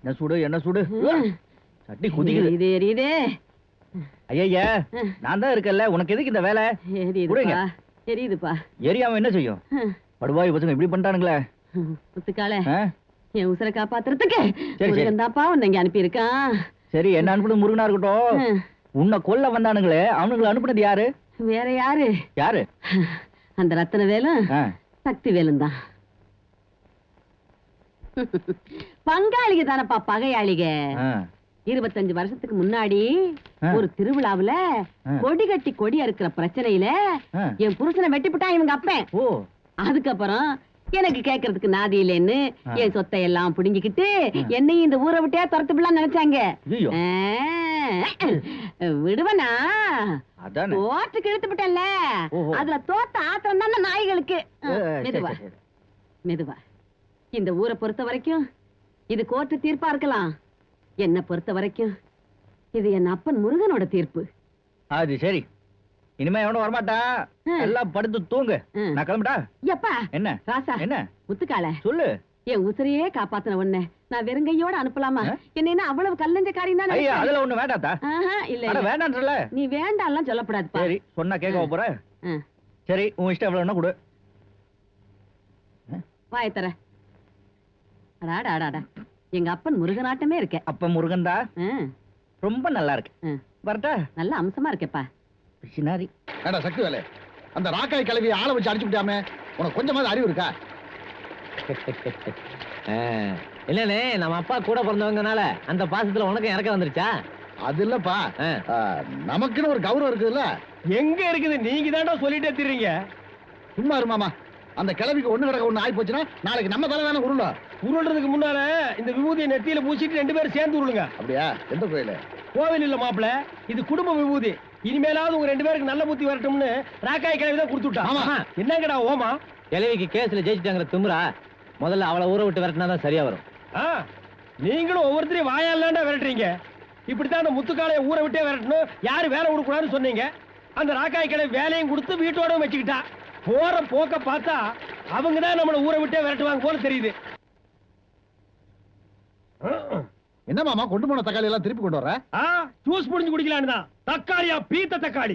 என்ன சுடு என்ன சுடு. சட்டி குதிக்குது. எரியுது எரியுது ஐயா. நான் தான் இருக்கேன்ல. உனக்கு எதுக்கு இந்த வேலை? எரியுதுப்பா. எரியுதுப்பா. எரியாம என்ன செய்யும்? படுவாய் பசங்க இப்படி முத்துக்கால ஆ? என் உசுரை காப்பாத்துறதுக்கு. முருகன் தான்ப்பா உன்னை இங்க அனுப்பியிருக்கான். சரி என்ன அனுப்புனது முருகனா இருக்கட்டும்? உன்னை கொல்ல வந்தானுங்களே அவனுங்களை அனுப்புனது யாரு? வேற யாரு? யாரு? அந்த ரத்தன வேலும். சக்தி வேலும் தான் பங்காளிக தானப்பா பகையாளிக. இருபத்தஞ்சு வருஷத்துக்கு முன்னாடி. ஒரு திருவிழாவுல. கொடி கட்டி கொடி அறுக்கிற பிரச்சனையில. என் புருஷனை வெட்டிப்புட்டான் இவங்க அப்பன் ஓ அதுக்கப்புறம் எனக்கு கேக்குறதுக்கு நாதி இல்லைன்னு. என் சொத்தை எல்லாம் புடுங்கிக்கிட்டு என்னையும் இந்த ஊரை விட்டே துரத்து விடலாம் நினைச்சாங்க விடுவனா தோற்றுக்கு இழுத்து விட்டேன்ல. அதுல தோத்த ஆத்திரம் தானே நாய்களுக்கு மெதுவா. மெதுவா இந்த ஊரை பொறுத்த வரைக்கும் இது கோர்ட்டு தீர்ப்பா இருக்கலாம். என்ன பொறுத்த வரைக்கும் இது என் அப்பன் முருகனோட தீர்ப்பு. அது சரி. இனிமே எவனும் வரமாட்டான் ம். எல்லாம் படுத்து தூங்கு. நான் கிளம்பிட்டா எப்பா? என்ன? ராசா என்ன? முத்துக்கால. சொல்லு. என் உசிரையே காப்பாத்தின உன்னை. நான் வெறுங்கையோட அனுப்பலாமா? என்ன அவ்வளவு கல்லஞ்சக்காரி தான் அதுல ஒண்ணு வேண்டாத்தா இல்ல. வேண்டான்றல. நீ வேண்டாம்லாம் சொல்லக்கூடாதுப்பா சரி சொன்னா கேட்க போற? சரி உன் இஷ்டம் எவ்வளவுன்னா கொடு. வாயை அடாடா அடாடா எங்க அப்பன் முருகனாட்டமே இருக்க. அப்ப முருகன்டா? ஆ, ரொம்ப நல்லா இருக்கு. வரட்டா? நல்ல அம்சமா இருக்கேப்பா. பிசினாரி. ஏடா சக்தி வேலை. அந்த ராக்காய் கிளவி ஆளை வச்சு அடிச்சு விட்டாமே உனக்கு கொஞ்சமாவது அறிவு இருக்கா? இல்லனே நம்ம அப்பா கூட பிறந்தவங்கனால அந்த பாசத்துல உனக்கு இறக்க வந்துருச்சா? அது இல்லப்பா. நமக்குன்னு ஒரு கௌரவம் இருக்குதுல்ல? எங்க இருக்குது? நீங்க தாண்டா சொல்லிட்டே திரிங்க சும்மா இரு மாமா அந்த கிளவிக்கு ஒண்ணு கிடக்க ஒண்ணு ஆகி போச்சுன்னா நாளைக்கு நம்ம தலை தானே உருளும் உருள்றதுக்கு முன்னால இந்த விபூதியை நெத்தியில பூசிட்டு ரெண்டு பேரும் சேர்ந்து உருளுங்க. அப்படியா? எந்த கோயிலு? கோவில் இல்ல மாப்பிள. இது குடும்ப விபூதி. இனிமேலாவது உங்க ரெண்டு பேருக்கு நல்ல புத்தி வரட்டும்னு ராக்காய் கிழவி தான் கொடுத்துட்டான் ஆமா. என்னங்கடா ஓமா? கிழவிக்கு கேஸ்ல ஜெயிச்சிட்டாங்கிற திமிரா முதல்ல அவளை ஊற விட்டு விரட்டினா தான் சரியா வரும். ஆ, நீங்களும் ஒவ்வொருத்தரையும் வாயாலாண்டா விரட்டுறீங்க. இப்படித்தான் அந்த முத்துக்காலைய ஊரை விட்டே விரட்டணும். யாரு வேலை கொடுக்கூடாதுன்னு சொன்னீங்க. அந்த ராக்காய் கிளவி வேலையும் கொடுத்து வீட்டோட வச்சுக்கிட்டா. போற போக்க பார்த்தா அவங்க தான் நம்மள ஊரை விட்டே விரட்டுவாங்க போல தெரியுது என்ன மாமா கொண்டு போன தக்காளி எல்லாம் திருப்பி கொண்டு வர? ஆ ஜூஸ் புடிஞ்சு குடிக்கலான்னு தான். தக்காளியா பீத்த தக்காளி.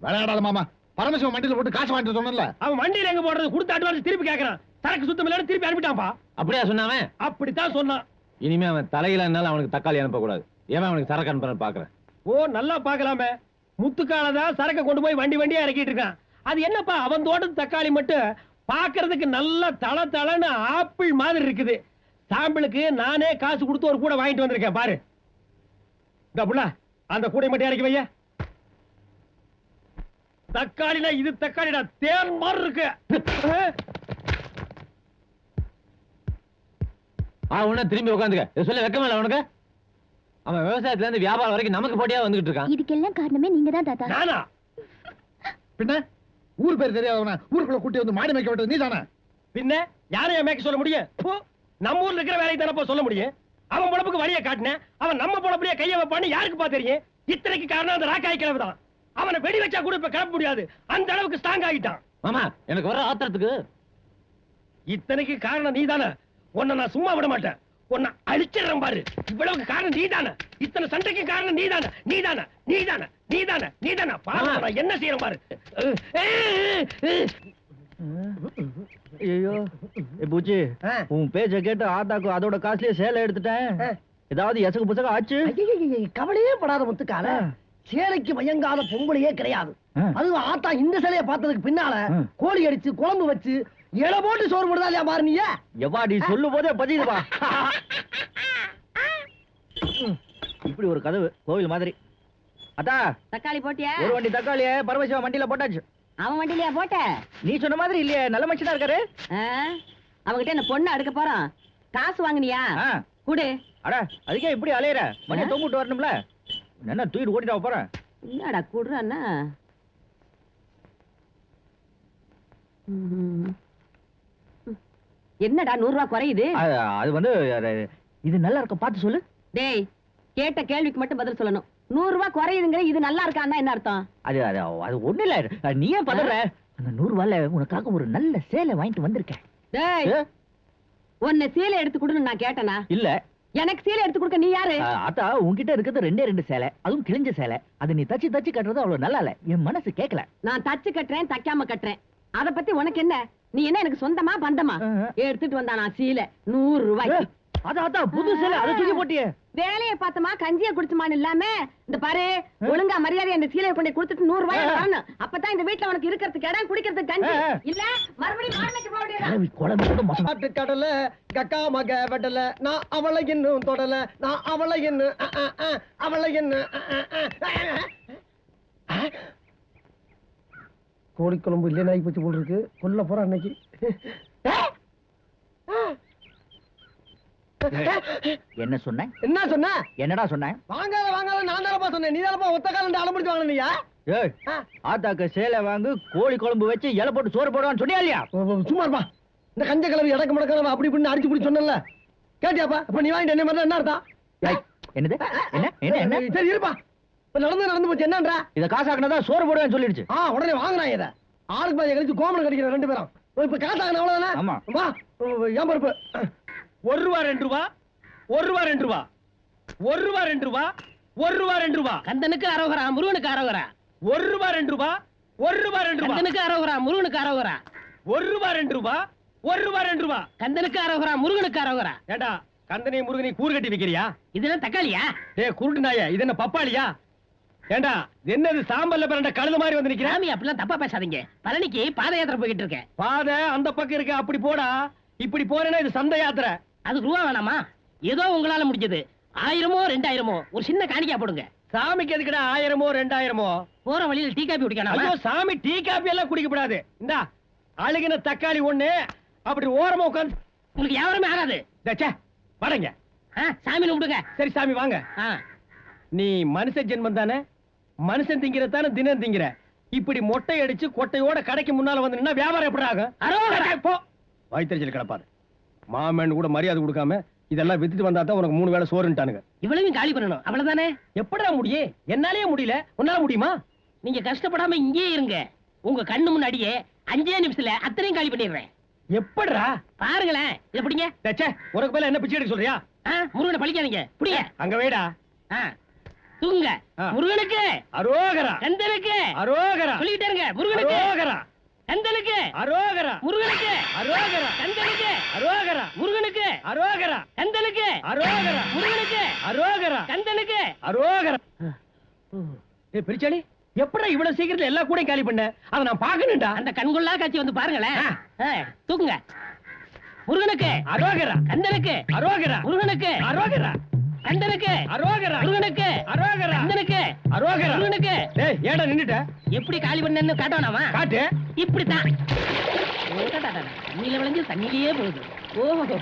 விளையாடாத மாமா பரமசிவம் மண்டியில போட்டு காசு வாங்கிட்டு சொன்னல அவன் வண்டியில எங்க போடுறது? கொடுத்த அட்வான்ஸ் திருப்பி கேக்குறான். சரக்கு சுத்தம் இல்லைன்னு திருப்பி அனுப்பிட்டான்ப்பா. அப்படியா சொன்னாவன் அப்படித்தான் சொன்னான். இனிமே அவன் தலையில என்னால அவனுக்கு தக்காளி அனுப்ப கூடாது ஏன் அவனுக்கு சரக்கு அனுப்புறேன்னு பாக்குறேன்? ஓ நல்லா பார்க்கலாமே. முத்துக்காலதான் சரக்க கொண்டு போய் வண்டி வண்டியா இறக்கிட்டு இருக்கான். அது என்னப்பா அவன் தோட்டத்து தக்காளி மட்டும் பார்க்கிறதுக்கு நல்ல தள தளன்னு ஆப்பிள் மாதிரி இருக்குது. சாம்பிளுக்கு நானே காசு கொடுத்து ஒரு கூட வாங்கிட்டு வந்திருக்கேன் பாரு. இந்த புள்ள அந்த கூடை மட்டும் இறக்கி வைய தக்காளினா இது தக்காளிடா தேன் மாதிரி இருக்கு. ஆ உடனே திரும்பி உட்காந்துக்க. சொல்ல வெக்கமே அவனுக்கு அவன் விவசாயத்துல இருந்து வியாபாரம் வரைக்கும் நமக்கு போட்டியா வந்துகிட்டு இருக்கான். இதுக்கெல்லாம் காரணமே நீங்க தான் தாத்தா. நானா? பின்ன? ஊர் பேர் தெரியாதவன ஊருக்குள்ள கூட்டி வந்து மாடி மேய்க்க விட்டது நீ தானே பின்ன யாரையும் மேய்க்க சொல்ல முடியும்? நம்ம ஊர்ல இருக்கிற வேலையை தானப்பா சொல்ல முடியும்? அவன் பொழப்புக்கு வழியை காட்டினேன். அவன் நம்ம பொழப்புலயே கைய வைப்பான்னு யாருக்குப்பா தெரியும்? இத்தனைக்கு காரணம் அந்த ராக்காய் கிழவு தான். அவனை வெடி வச்சா கூட இப்ப கிளம்ப முடியாது. அந்த அளவுக்கு ஸ்ட்ராங் ஆகிட்டான். மாமா எனக்கு வர ஆத்திரத்துக்கு? இத்தனைக்கு காரணம் நீதானே. உன்னை நான் சும்மா விட மாட்டேன். உன்னை அழிச்சிடுறேன் பாரு. இவ்வளவுக்கு காரணம் நீதானே. இத்தனை சண்டைக்கு காரணம் நீதானே. நீதானே. நீதானே. நீதானே. நீதானே. பாரு என்ன செய்யறேன் பாரு. ஐயோ. ஏ பூச்சி. உன் பேச்ச கேட்டு ஆத்தாக்கு அதோட காசுலயே சேலை எடுத்துட்டேன். ஏதாவது எசகு புசக ஆச்சு? கவலையே படாத முத்துக்கால சேலைக்கு மயங்காத பொங்கலையே கிடையாது. அதுவும் ஆத்தா இந்த சிலையை பார்த்ததுக்கு பின்னால. கோழி அடிச்சு குழம்பு வச்சு இலை போட்டு சோறு போடுதா இல்லையா பாரு நீ எவ்வா நீ சொல்லும் போதே பதியுதுப்பா. இப்படி ஒரு கதவு கோவில் மாதிரி. அத்தா தக்காளி போட்டியா? ஒரு வண்டி தக்காளிய பரமசிவா வண்டியில போட்டாச்சு. அவன் வண்டியிலயா போட்ட? நீ சொன்ன மாதிரி இல்லையே நல்ல மனுஷனா இருக்காரு. ஆ? அவன்கிட்ட என்ன பொண்ணு அடுக்க போறான்? காசு வாங்குனியா? ஆ, குடு. அட அதுக்கே இப்படி அலையற? ஆ? தொங்கிட்டு வரணும்ல. என்ன தூக்கிட்டு ஓட்டிட்டு போறேன் என்னடா குடுறான்னா. என்னடா நூறு ரூபாய் குறையுது? அது அது வந்து அது, இது நல்லா இருக்க? பார்த்து சொல்லு. டேய் கேட்ட கேள்விக்கு மட்டும் பதில் சொல்லணும். நூறு ரூபாய் குறையுதுங்கிற இது நல்லா இருக்கான்னா என்ன அர்த்தம்? அது அது அது ஒண்ணு இல்ல. அது நீ ஏன் பதற? அந்த நூறு ரூபாயில உனக்காக ஒரு நல்ல சேலை வாங்கிட்டு வந்திருக்கேன். டேய்? உன்னை சீலை எடுத்து கொடுன்னு நான் கேட்டனா? இல்ல. எனக்கு சீலை எடுத்து கொடுக்க நீ யாரு? ஆ, அத்தா உன்கிட்ட இருக்கிறது ரெண்டே ரெண்டு சேலை. அதுவும் கிழிஞ்ச சேலை. அது நீ தச்சு தச்சு கட்டுறது அவ்வளவு நல்லா இல்ல. என் மனசு கேட்கல நான் தச்சு கட்டுறேன் தைக்காம கட்டுறேன். அத பத்தி உனக்கு என்ன? நீ என்ன எனக்கு சொந்தமா பந்தமா. எடுத்துட்டு வந்தா நான் சீலை. நூறு ரூபாய்க்கு. அதான் புது சேலை. அதை தூக்கி போட்டியே. வேலையை பார்த்தமா கஞ்சிய குடிச்சுமான்னு இல்லாம இந்த பாரு ஒழுங்கா மரியாதை அந்த சீலையை கொண்டு கொடுத்துட்டு நூறு ரூபாய் அப்பதான் இந்த வீட்டுல உனக்கு இருக்கிறதுக்கு இடம் குடிக்கிறதுக்கு கஞ்சி. இல்ல மறுபடியும் கடல கக்கா மக வெடல நான் அவளை இன்னும் தொடல. நான் அவளை இன்னும் இன்னும் அ. கோழிக்குழம்பு இல்லைன்னு ஆகி போச்சு போல் இருக்கு. கொல்ல போற அன்னைக்கு. என்ன சொன்ன? என்ன சொன்ன? என்னடா சொன்ன? வாங்காத வாங்காத நான் தானப்பா சொன்னேன். நீ தானப்பா ஒத்த காலம் அலம்பிடிச்சு வாங்கினியா ஏய் ஆத்தாக்கு சேலை வாங்கு கோழி குழம்பு வச்சு இலை போட்டு சோறு போடுவான்னு சொன்னியா இல்லையா? சும்மா இருப்பா. இந்த கஞ்ச கிளவி இடக்கு முடக்கலாம் அப்படி இப்படின்னு அடிச்சு பிடிச்சி சொன்னல கேட்டியாப்பா? இப்ப நீ வாங்கிட்டு என்ன மாதிரி என்ன அர்த்தம்? என்னது? என்ன என்ன என்ன? சரி இருப்பா. நடந்து நடந்து போச்சு. என்னன்றா? இத காசாக்குனதா சோறு போடுவேன்னு சொல்லிடுச்சு. ஆ உடனே வாங்குறாங்க இத. ஆளுக்கு பாதி கழிச்சு கோமணம் கடிக்கிற ரெண்டு பேரும். இப்ப காசாகன அவ்வளவுதானே? ஆமா. வா ஏன் பொறுப்பு? ஒரு ரூபா ரெண்டு ரூபா. ஒரு ரூபா ரெண்டு ரூபா. ஒரு ரூபா ரெண்டு ரூபா. ஒரு ரூபா ரெண்டு ரூபா. கந்தனுக்கு அரோகரா முருகனுக்கு அரோகரா. ஒரு ரூபா ரெண்டு ரூபா. ஒரு ரூபா ரெண்டு ரூபா. கந்தனுக்கு அரோகரா முருகனுக்கு அரோகரா. ஒரு ரூபா ரெண்டு ரூபா. ஒரு ரூபா ரெண்டு ரூபா. கந்தனுக்கு அரோகரா முருகனுக்கு அரோகரா. ஏண்டா கந்தனை முருகனை கூறு கட்டி வைக்கிறியா? இதெல்லாம் தக்காளியா? டேய் குருட்டு நாய இது என்ன பப்பாளியா? ஏண்டா என்னது சாம்பல்ல பிறண்ட கழுது மாதிரி வந்து நிக்கிறா? சாமி அப்படிலாம் தப்பா பேசாதீங்க. பழனிக்கு பாத யாத்திரை போய்கிட்டு இருக்கேன் பாதை அந்த பக்கம் இருக்கு அப்படி போடா. இப்படி போறேன்னா இது சந்த யாத்திரை. அதுக்கு ரூபா வேணாமா? ஏதோ உங்களால முடிஞ்சது. ஆயிரமோ ரெண்டாயிரமோ? ஒரு சின்ன காணிக்கா போடுங்க. சாமிக்கு எதுக்குடா ஆயிரமோ ரெண்டாயிரமோ? போற வழியில டீ காப்பி ஐயோ குடிக்கணும் சாமி டீ காபி எல்லாம் குடிக்க கூடாது இந்தா அழுகின தக்காளி ஒண்ணு அப்படி ஓரமா உட்காந்து உங்களுக்கு வியாபாரமே ஆகாது. வடங்க. ஆ, சாமி கும்பிடுங்க. சரி சாமி வாங்க. நீ மனுஷ ஜென்மம் தானே? மனுஷன் திங்கிற தானே தினம் திங்கிற. இப்படி மொட்டை அடிச்சு கொட்டையோட கடைக்கு முன்னால வந்து நின்னா வியாபாரம் எப்படி ஆகும். போ. வயிற்றுச்சல் கிடப்பாரு. மாமன் கூட மரியாதை கொடுக்காம இதெல்லாம் வித்துட்டு வந்தா தான் உனக்கு மூணு வேளை சோறுன்ட்டானுங்க. இவ்வளவையும் காலி பண்ணணும். அவ்வளவுதானே? எப்படிடா முடியும் என்னாலயே முடியல. உன்னால முடியுமா? நீங்க கஷ்டப்படாம இங்கேயே இருங்க. உங்க கண்ணு முன்னாடியே அஞ்சே நிமிஷத்துல அத்தனையும் காலி பண்ணிடுறேன். எப்படிடா? பாருங்களேன். இத பிடிங்க. உனக்கு மேல என்ன பிச்சை எடுக்க சொல்றியா? முருகனை பழிக்காதீங்க. புடிங்க. அங்க வைடா. தூங்க. முருகனுக்கு. அரோகரா. கந்தனுக்கு அரோகரா. சொல்லிக்கிட்டே இருங்க. முருகனுக்கு. அரோகரா. கந்தனுக்கு அரோகரா. முருகனுக்கு. அரோகரா. கந்தனுக்கு அரோகரா. முருகனுக்கு. அரோகரா. கந்தனுக்கு அரோகரா. முருகனுக்கு. அரோகரா. கந்தனுக்கு அரோகரா. ஏய் பெரிச்சாளி எப்படா இவ்வளவு சீக்கிரத்துல எல்லா கூடையும் காலி பண்ண? அத நான் பாக்கணும்டா அந்த கண்கொள்ளா காட்சி வந்து பாருங்களேன். தூக்குங்க. முருகனுக்கு. அரோகரா. கந்தனுக்கு அரோகரா. முருகனுக்கு. அரோகரா. கந்தனுக்கு அரோகரா. முருகனுக்கு அரோகரா. கந்தனுக்கு அரோகரா. முருகனுக்கு. டேய் ஏடா நின்னுட்ட? எப்படி காலி பண்ணேன்னு காட்டணுமா காட்டு. இப்படித்தான். ஓ, டா, டா, டா. தண்ணியில விளைஞ்சு தண்ணியிலேயே போகுது. ஓஹோ.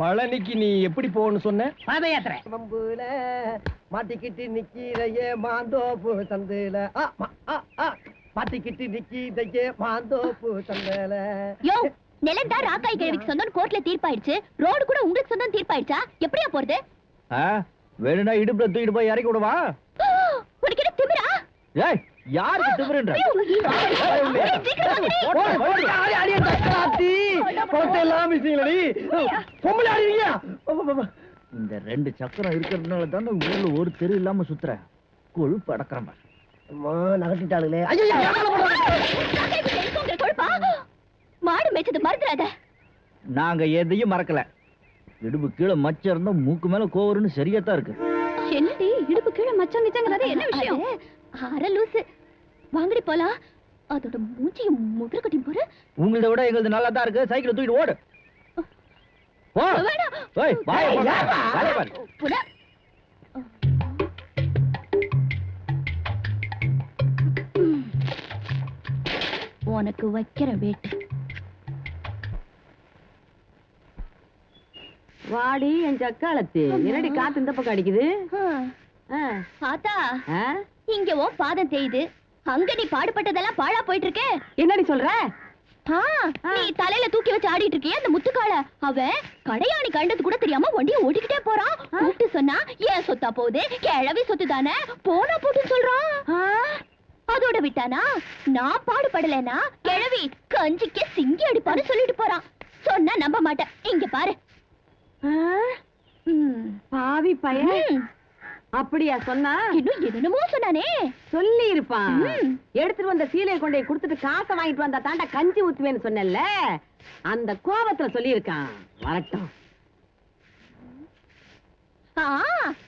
பழனிக்கு நீ எப்படி போகணும்னு சொன்ன? பாத யாத்திரை. மம்புல மாட்டிக்கிட்டு நிக்கிறையே மாந்தோப்பு சந்தையில. மாட்டிக்கிட்டு நிக்கிறையே மாந்தோப்பு சந்தையில நிலம் தான் ராக்காய் கிழவிக்கு சொந்தம் கோர்ட்ல தீர்ப்பாயிடுச்சு ரோடு கூட உங்களுக்கு சொந்தம் தீர்ப்பாயிடுச்சா எப்படியா போறது வேணும்னா இடுப்புல தூக்கிட்டு போய் இறக்கி விடுவா உனக்கு என்ன திமிரா ஏய் யாருக்கு திமிருன்ற இந்த ரெண்டு சக்கரம் இருக்கிறதுனால தானே ஊர்ல ஒரு தெரு இல்லாம சுத்துற கொழுப்பு. அம்மா நகட்டிட்டாளுங்களே ஐயோ ராக்காய் வீட்டுல இருக்கவங்க கொழுப்பா? மாடு மேய்ச்சது மறந்துடாத நாங்க எதையும் மறக்கல இடுப்பு கீழே மச்சம் இருந்தா மூக்கு மேல கோவருன்னு சரியா தான் இருக்கு என்னடி இடுப்பு கீழே மச்சம் நிச்சங்கிறது என்ன விஷயம் அர லூசு வாங்கடி போலாம் அதோட மூஞ்சியும் முதிர கட்டி போற உங்களத விட எங்களுது நல்லா தான் இருக்கு சைக்கிள் தூக்கிட்டு ஓடு போ வேணாம். ம். உனக்கு வைக்கிற வேட்டு வாடி என் சக்காலத்து. என்னடி காத்து இந்த பக்கம் அடிக்குது? ஆ? இங்க ஓ பாதம் தேயுது. அங்க நீ பாடுபட்டதெல்லாம் பாழா போயிட்டு இருக்கே என்னடி சொல்ற? நீ தலையில தூக்கி வச்சு ஆடிட்டு இருக்கியே அந்த முத்துக்கால. அவன் கடையாணி கண்டது கூட தெரியாம வண்டியை ஓட்டிக்கிட்டே போறான். கூப்பிட்டு சொன்னா ஏன் சொத்தா போகுது? கிழவி சொத்து தானே? போனா போட்டு சொல்றான். அதோட விட்டானா? நான் பாடுபடலைனா கிழவி கஞ்சிக்கு சிங்கி அடிப்பாரு சொல்லிட்டு போறான். சொன்னா நம்ப மாட்டேன். இங்க பாரு. பாவி பையன். அப்படியா சொன்னா? இன்னும் என்னென்னமோ சொன்னானே. சொல்லி இருப்பான். எடுத்துட்டு வந்த சீலையை கொண்டு கொடுத்துட்டு காசை வாங்கிட்டு வந்தா தாண்டா கஞ்சி ஊத்துவேன்னு சொன்னேன்ல. அந்த கோபத்துல சொல்லியிருக்கான். வரட்டும். ஆ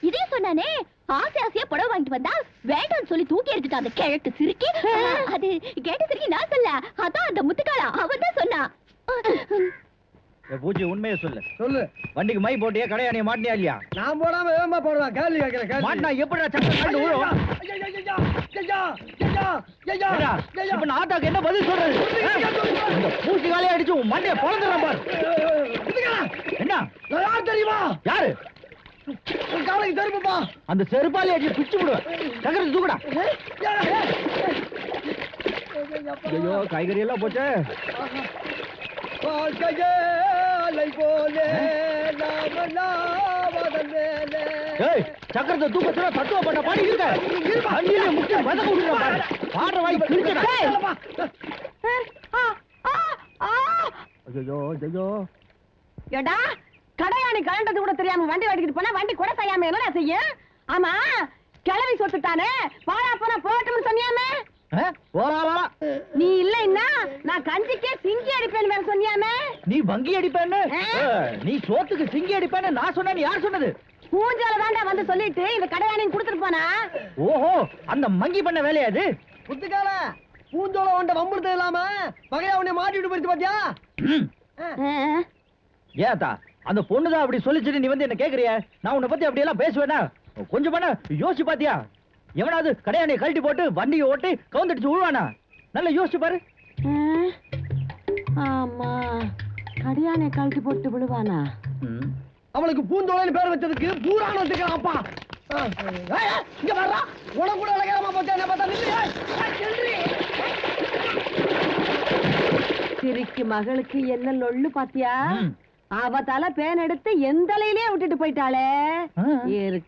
இதையும் சொன்னானே. ஆசை ஆசையா புடவை வாங்கிட்டு வந்தா வேண்டாம்னு சொல்லி தூக்கி எடுத்துட்டான் அந்த கிழக்கு சிரிக்கி அது கேட்ட சிரிக்கி நான் சொல்ல அதான் அந்த முத்துக்காளா. அவன் தான் சொன்னா பூச்சி உண்மையை சொல்லு. சொல்லு. வண்டிக்கு மை போட்டியா கடையாணிய மாட்டியா இல்லையா? நான் போடாம வேகமா போடுவேன் கேள்வி கேட்கிறேன். மாட்டினா நான் ஆத்தாக்கு என்ன பதில் சொல்றது? பூச்சி காலையை அடிச்சு உன் மண்டைய பொழந்துடுறேன் பாரு. என்ன? யார் தெரியுமா? யாரு? காலைக்கு தெருப்புப்பா அந்த செருப்பாலே அடிச்சு பிச்சு விடுவேன் சக்கரை தூக்குடா. ஐயோ காய்கறி எல்லாம் போச்சே. வாழ்க்கையே அலை போலே. ஏய் சக்கரத்தை தூக்கத்துல தத்துவ பண்ண பாடி இருக்க அண்ணிலே முக்கிய வதக்க விடுற பாரு. பாடுற வாய் கிழிச்சடா ஐயோ ஐயோ ஏடா கடையாணி கலண்டது கூட தெரியாம வண்டி ஓட்டிக்கிட்டு போனா வண்டி கூட செய்யாம என்னடா செய்யும்? ஆமா கிளவி சொத்துட்டானே பாழா போனா போட்டும்னு சொன்னியாமே? நீ இல்லைன்னா நான் கஞ்சிக்கே சிங்கி அடிப்பேன்னு வேற சொன்னியாமே? நீ வங்கி அடிப்பேன்னு? நீ சோத்துக்கு சிங்கி அடிப்பேன்னு நான் சொன்னேன்னு யார் சொன்னது? பூஞ்சால தாண்டா வந்து சொல்லிட்டு இந்த கடையாணின்னு கொடுத்துட்டு போனா? ஓஹோ அந்த மங்கி பண்ண வேலையா அது? முத்துக்கால பூஞ்சோல உண்ட வம்புடுத்த இல்லாம பகையா உன்னை மாட்டிட்டு போயிடுச்சு பாத்தியா. ஏத்தா அந்த பொண்ணுதான் அப்படி சொல்லிச்சுட்டு நீ வந்து என்ன கேக்குறிய? நான் உன்னை பத்தி அப்படி எல்லாம் பேசுவேனா? கொஞ்சம் பண்ண யோசிச்சு பாத்தியா? எவனாவது கடையாணியை கழட்டி போட்டு வண்டியை ஓட்டி கவுந்தடிச்சு விழுவானா நல்லா யோசிச்சு பாரு. ஆமா. கடையானை கழட்டி போட்டு விழுவானா. அவளுக்கு பூந்தோலைன்னு பேர் வச்சதுக்கு பூரான அப்பா. ஏய், இங்க வர்றா உனக்கு கூட அழகாரமா போச்சா? என்ன பார்த்தா. சிரிக்கு மகளுக்கு என்ன லொள்ளு பாத்தியா. அவ தலை பேன் எடுத்து எந்த தலையிலே விட்டுட்டு போயிட்டாளே. இருக்கு